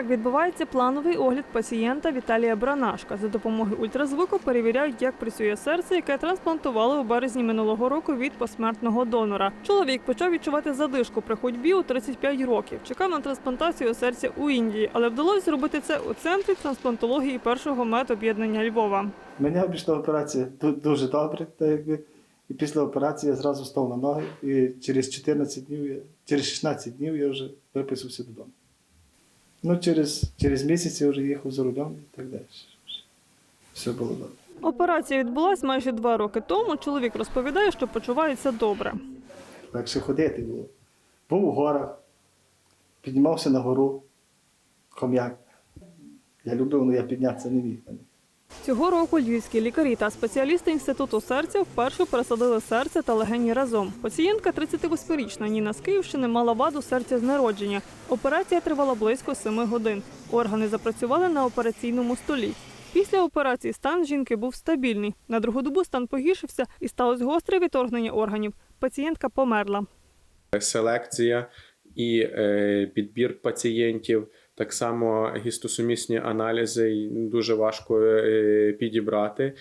Так відбувається плановий огляд пацієнта Віталія Бранашка. За допомогою ультразвуку перевіряють, як працює серце, яке трансплантували у березні минулого року від посмертного донора. Чоловік почав відчувати задишку при ходьбі у 35 років. Чекав на трансплантацію серця у Індії, але вдалося зробити це у центрі трансплантології першого медоб'єднання Львова. Мене обійшла операція дуже добре, так якби. І після операції я зразу став на ноги. І через 14 днів, через 16 днів я вже виписався додому. Ну, через, через місяць я вже їхав за рулем і так далі. Все було добре. Операція відбулася майже два роки тому. Чоловік розповідає, що почувається добре. Легше ходити було. Був у горах, піднімався на гору, хом'як. Я любив, але я піднятися не міг. Цього року львівські лікарі та спеціалісти інституту серця вперше пересадили серце та легені разом. Пацієнтка 38-річна Ніна з Київщини мала ваду серця з народження. Операція тривала близько 7 годин. Органи запрацювали на операційному столі. Після операції стан жінки був стабільний. На другу добу стан погіршився і сталося гостре відторгнення органів. Пацієнтка померла. селекція і е, підбір пацієнтів, так само гістосумісні аналізи дуже важко е, підібрати.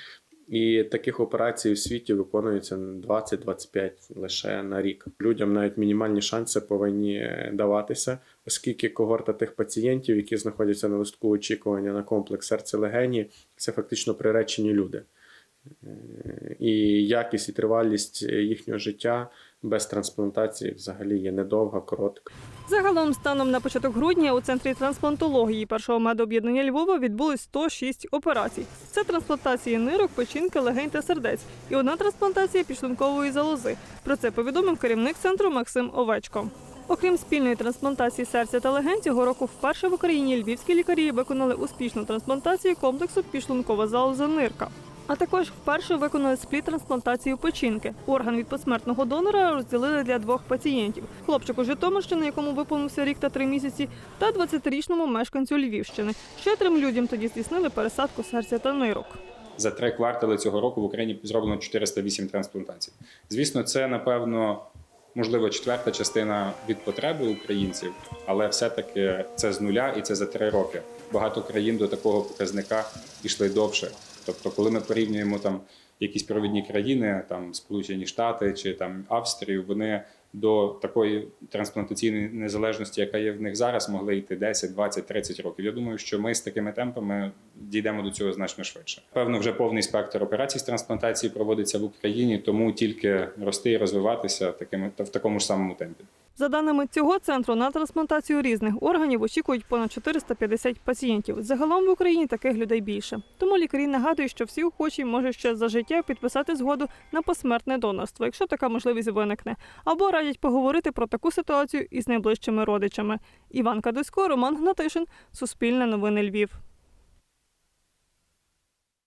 І таких операцій у світі виконується 20-25 лише на рік. Людям навіть мінімальні шанси повинні е, даватися, оскільки когорта тих пацієнтів, які знаходяться на листку очікування на комплекс серце-легені, це фактично приречені люди. Е, І якість і тривалість їхнього життя без трансплантації взагалі є недовга, коротка. Загалом, станом на початок грудня у центрі трансплантології першого медоб'єднання Львова відбулось 106 операцій. Це трансплантації нирок, печінки, легень та сердець і одна трансплантація підшлункової залози. Про це повідомив керівник центру Максим Овечко. Окрім спільної трансплантації серця та легень, цього року вперше в Україні львівські лікарі виконали успішну трансплантацію комплексу підшлункова залоза нирка. А також вперше виконали спліт-трансплантацію печінки. Орган від посмертного донора розділили для двох пацієнтів: хлопчику Житомирщини, якому виповнився рік та три місяці, та 20-річному мешканцю Львівщини. Ще трьом людям тоді здійснили пересадку серця та нирок. За три квартали цього року в Україні зроблено 408 трансплантацій. Звісно, це напевно можливо четверта частина від потреби українців, але все-таки це з нуля і це за три роки. Багато країн до такого показника йшли довше. Тобто, коли ми порівнюємо там якісь провідні країни, там Сполучені Штати чи там Австрію, вони до такої трансплантаційної незалежності, яка є в них зараз, могли йти 10, 20, 30 років. Я думаю, що ми з такими темпами дійдемо до цього значно швидше. Певно, вже повний спектр операцій з трансплантації проводиться в Україні, тому тільки рости і розвиватися такими та в такому ж самому темпі. За даними цього центру, на трансплантацію різних органів очікують понад 450 пацієнтів. Загалом в Україні таких людей більше. Тому лікарі нагадують, що всі охочі можуть ще за життя підписати згоду на посмертне донорство, якщо така можливість виникне, або радять поговорити про таку ситуацію із найближчими родичами. Іван Кадусько, Роман Гнатишин, Суспільне новини Львів.